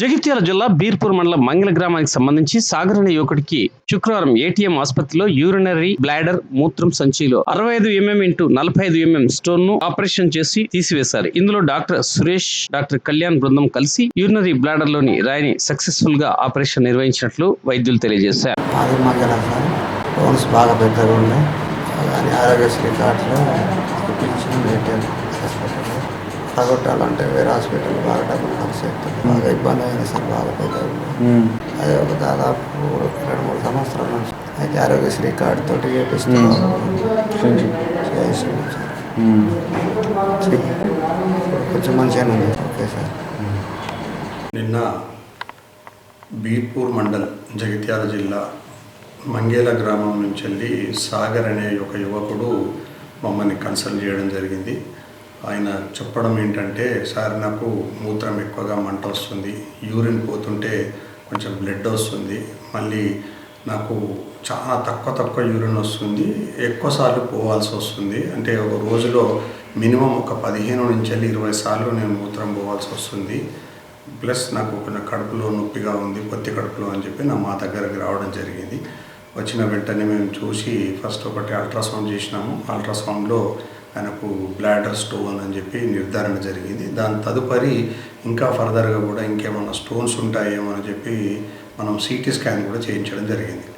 జగిత్యాల జిల్లా బీర్పూర్ మండలం మంగళ గ్రామానికి సంబంధించి సాగర్ అనే యువకుడికి శుక్రవారం ఏటీఎం ఆసుపత్రిలో యూరినరీ బ్లాడర్ మూత్రం సంచిలో అరవై ఐదు ఎంఎం ఇంటూ నలభై ఐదు ఎంఎం స్టోన్ను ఆపరేషన్ చేసి తీసివేశారు. ఇందులో డాక్టర్ సురేష్ డాక్టర్ కళ్యాణ్ బృందం కలిసి యూరినరీ బ్లాడర్లోని రాయిని సక్సెస్ఫుల్గా ఆపరేషన్ నిర్వహించినట్లు వైద్యులు తెలియజేశారు. బాగా పెద్దగా ఉన్నాయి. ఆరోగ్యశ్రీ కార్డులో తగ్గొట్టాలంటే వేరే హాస్పిటల్ బాగా డబ్బులు ఖర్చు అవుతుంది బాగా ఇబ్బంది అయింది సార్ ఉంది అది ఒక దాదాపు రెండు మూడు సంవత్సరాల నుంచి. అయితే ఆరోగ్యశ్రీ కార్డు తోటి చేపిస్తున్నాం చేస్తున్నాం సార్. కొంచెం మంచిగానే ఉంది. Okay sir. నిన్న బీర్పూర్ మండల్ జగిత్యాల జిల్లా మంగేల గ్రామం నుంచి వెళ్ళి సాగర్ అనే ఒక యువకుడు మమ్మల్ని కన్సల్ట్ చేయడం జరిగింది. ఆయన చెప్పడం ఏంటంటే సార్ నాకు మూత్రం ఎక్కువగా మంట వస్తుంది. యూరిన్ పోతుంటే కొంచెం బ్లడ్ వస్తుంది. మళ్ళీ నాకు చాలా తక్కువ తక్కువ యూరిన్ వస్తుంది. ఎక్కువసార్లు పోవాల్సి వస్తుంది. అంటే ఒక రోజులో మినిమం ఒక పదిహేను నుంచి వెళ్ళి ఇరవై సార్లు నేను మూత్రం పోవాల్సి వస్తుంది. ప్లస్ నాకు కొంచెం కడుపులో నొప్పిగా ఉంది పొత్తి కడుపులో అని చెప్పి నా మా దగ్గరకు రావడం జరిగింది. వచ్చిన వెంటనే మేము చూసి ఫస్ట్ ఒకటి అల్ట్రాసౌండ్ చేసినాము. అల్ట్రాసౌండ్లో ఆయనకు బ్లాడర్ స్టోన్ అని చెప్పి నిర్ధారణ జరిగింది. దాని తదుపరి ఇంకా ఫర్దర్గా కూడా ఇంకేమైనా స్టోన్స్ ఉంటాయేమో అని చెప్పి మనం సిటీ స్కాన్ కూడా చేయించడం జరిగింది.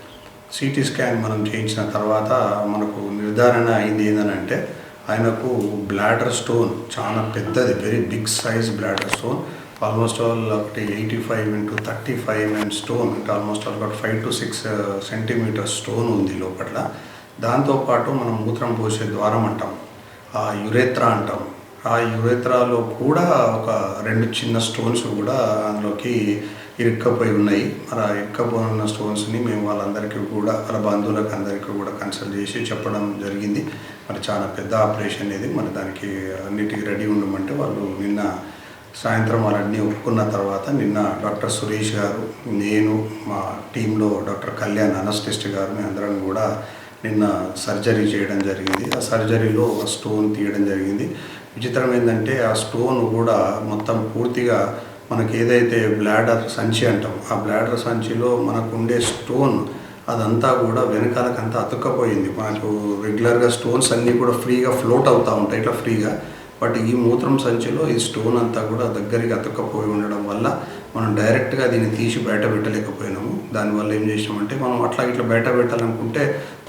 సిటీ స్కాన్ మనం చేయించిన తర్వాత మనకు నిర్ధారణ అయింది ఏంటంటే ఆయనకు బ్లాడర్ స్టోన్ చాలా పెద్దది very big size bladder stone almost all ఒకటి eighty five into thirty five MM stone అంటే ఆల్మోస్ట్ ఆల్ ఒకటి five to six centimetre stone ఉంది లోపల. దాంతోపాటు మనం మూత్రం పోసే ద్వారం అంటాం. యురేత్రా అంటాం. ఆ యురేత్రాలో కూడా ఒక రెండు చిన్న స్టోన్స్ కూడా అందులోకి ఇరుక్కపోయి ఉన్నాయి. మరి ఆ ఇరుక్కపోయి ఉన్న స్టోన్స్ని మేము వాళ్ళందరికీ కూడా వాళ్ళ బంధువులకు అందరికీ కూడా కన్సల్ట్ చేసి చెప్పడం జరిగింది. మరి చాలా పెద్ద ఆపరేషన్ ఇది. మరి దానికి అన్నిటికీ రెడీ ఉండమంటే వాళ్ళు నిన్న సాయంత్రం వాళ్ళన్నీ ఒప్పుకున్న తర్వాత నిన్న డాక్టర్ సురేష్ గారు నేను మా టీంలో డాక్టర్ కళ్యాణ్ అనస్టిస్ట్ గారు మేము అందరం కూడా నిన్న సర్జరీ చేయడం జరిగింది. ఆ సర్జరీలో ఒక స్టోన్ తీయడం జరిగింది. విచిత్రం ఏంటంటే ఆ స్టోన్ కూడా మొత్తం పూర్తిగా మనకి ఏదైతే బ్లాడర్ సంచి అంటాం ఆ బ్లాడర్ సంచిలో మనకు ఉండే స్టోన్ అదంతా కూడా వెనకాలకంతా అతుక్కపోయింది. మనకు రెగ్యులర్గా స్టోన్స్ అన్నీ కూడా ఫ్రీగా ఫ్లోట్ అవుతూ ఉంటాయి. ఇట్లా ఫ్రీగా. బట్ ఈ మూత్రం సంచిలో ఈ స్టోన్ అంతా కూడా దగ్గరికి అతుక్కపోయి ఉండడం వల్ల మనం డైరెక్ట్గా దీన్ని తీసి బయట పెట్టలేకపోయినాము. దానివల్ల ఏం చేసినామంటే మనం అట్లా ఇట్లా బయట పెట్టాలనుకుంటే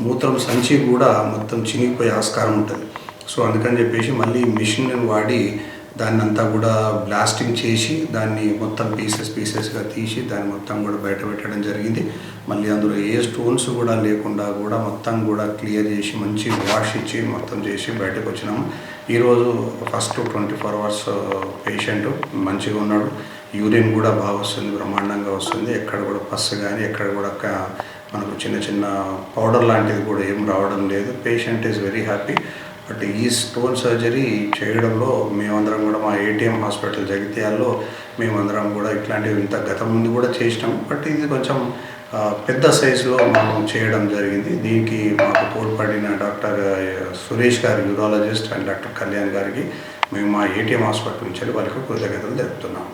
మూత్రం సంచి కూడా మొత్తం చినిగిపోయే ఆస్కారం ఉంటుంది. సో అందుకని చెప్పేసి మళ్ళీ మిషన్ వాడి దాన్ని అంతా కూడా బ్లాస్టింగ్ చేసి దాన్ని మొత్తం పీసెస్ పీసెస్గా తీసి దాన్ని మొత్తం కూడా బయట పెట్టడం జరిగింది. మళ్ళీ అందులో ఏ స్టోన్స్ కూడా లేకుండా కూడా మొత్తం కూడా క్లియర్ చేసి మంచి వాష్ ఇచ్చి మొత్తం చేసి బయటకు వచ్చినాము ఈరోజు first twenty four hours patient మంచిగా ఉన్నాడు. యూరిన్ కూడా బాగా వస్తుంది బ్రహ్మాండంగా వస్తుంది. ఎక్కడ కూడా పస్ కానీ ఎక్కడ కూడా మనకు చిన్న చిన్న పౌడర్ లాంటిది కూడా ఏం రావడం లేదు. Patient is very happy. But ఈ స్టోన్ సర్జరీ చేయడంలో మేమందరం కూడా మా ఏటీఎం హాస్పిటల్ జగిత్యాల్లో మేమందరం కూడా ఇట్లాంటివి ఇంత గతం ముందు కూడా చేసినాం. బట్ ఇది కొంచెం పెద్ద సైజులో మనం చేయడం జరిగింది. దీనికి మాకు తోడ్పడిన డాక్టర్ సురేష్ గారి యూరాలజిస్ట్ అండ్ డాక్టర్ కళ్యాణ్ గారికి మేము మా ఏటీఎం హాస్పిటల్ నుంచి వాళ్ళకి కృతజ్ఞతలు తెలుపుతున్నాము